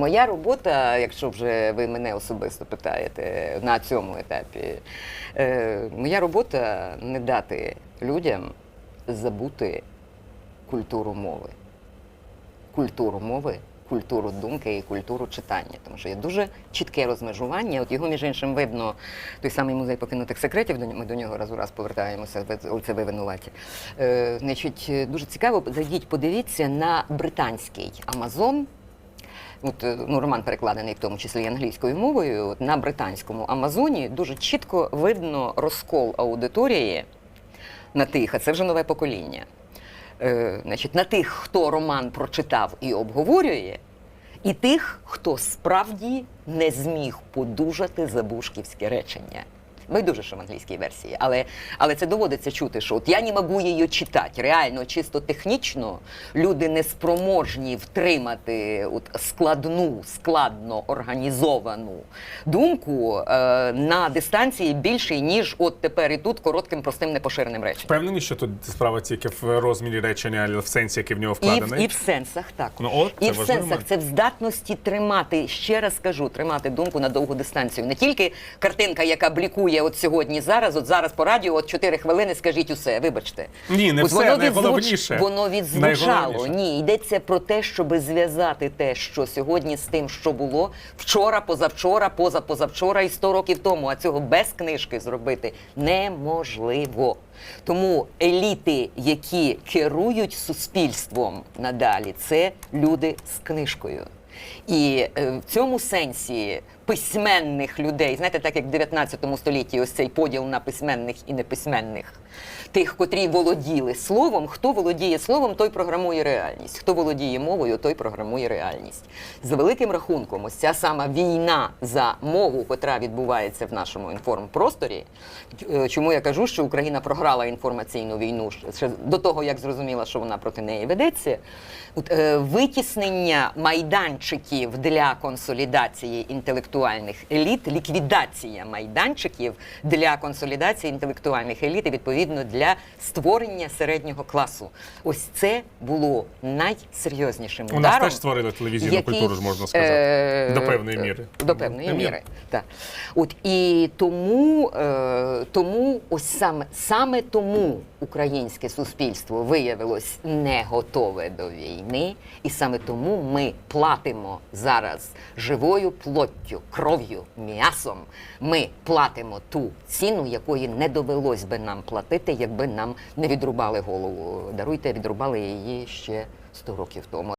моя робота, якщо вже ви мене особисто питаєте на цьому етапі, е, моя робота не дати людям забути культуру мови. Культуру мови, культуру думки і культуру читання. Тому що є дуже чітке розмежування. От його, між іншим, видно, той самий музей покинутих секретів, ми до нього раз у раз повертаємося, це ви винуваті. Е, значить, дуже цікаво, зайдіть, подивіться на британський Амазон. От, е, ну, роман перекладений в тому числі англійською мовою. От, на британському Амазоні дуже чітко видно розкол аудиторії на тих, а це вже нове покоління. Е, значить, на тих, хто роман прочитав і обговорює, і тих, хто справді не зміг подужати забушківське речення. Байдуже, що в англійській версії, але, але це доводиться чути, що от я не можу її читати. Реально, чисто технічно люди не спроможні втримати от складну, складно організовану думку е, на дистанції більшій, ніж от тепер і тут коротким, простим, непоширеним реченням. Впевнений, що тут справа тільки в розмірі речення, але в сенсі, який в нього І в, вкладений. і в сенсах так. Ну, от, і в важливий сенсах це в здатності тримати, ще раз кажу, тримати думку на довгу дистанцію. Не тільки картинка, яка блікує от сьогодні, зараз, от зараз по радіо, от 4 хвилини, скажіть усе, вибачте. Ні, не от все, воно найголовніше. Воно відзвучало. Ні, йдеться про те, щоб зв'язати те, що сьогодні з тим, що було вчора, позавчора, позапозавчора і 100 років тому. А цього без книжки зробити неможливо. Тому еліти, які керують суспільством надалі, це люди з книжкою. І е, в цьому сенсі письменних людей, знаєте, так як в 19 столітті ось цей поділ на письменних і неписьменних, тих, котрі володіли словом, хто володіє словом, той програмує реальність. Хто володіє мовою, той програмує реальність. За великим рахунком, ось ця сама війна за мову, котра відбувається в нашому інформпросторі. е, Чому я кажу, що Україна програла інформаційну війну ще до того, як зрозуміла, що вона проти неї ведеться. Е, витіснення майданчиків для консолідації інтелектуальних еліт, ліквідація майданчиків для консолідації інтелектуальних еліт і відповідно для створення середнього класу. Ось це було найсерйознішим У нас теж створили телевізійну який, культуру, ж можна сказати. е, До певної міри. До певної До міри. Так. От і тому, е, тому ось саме, саме тому українське суспільство виявилось не готове до війни, і саме тому ми платимо зараз живою плоттю, кров'ю, м'ясом. Ми платимо ту ціну, якої не довелось би нам платити, якби нам не відрубали голову. Даруйте, відрубали її ще 100 років тому.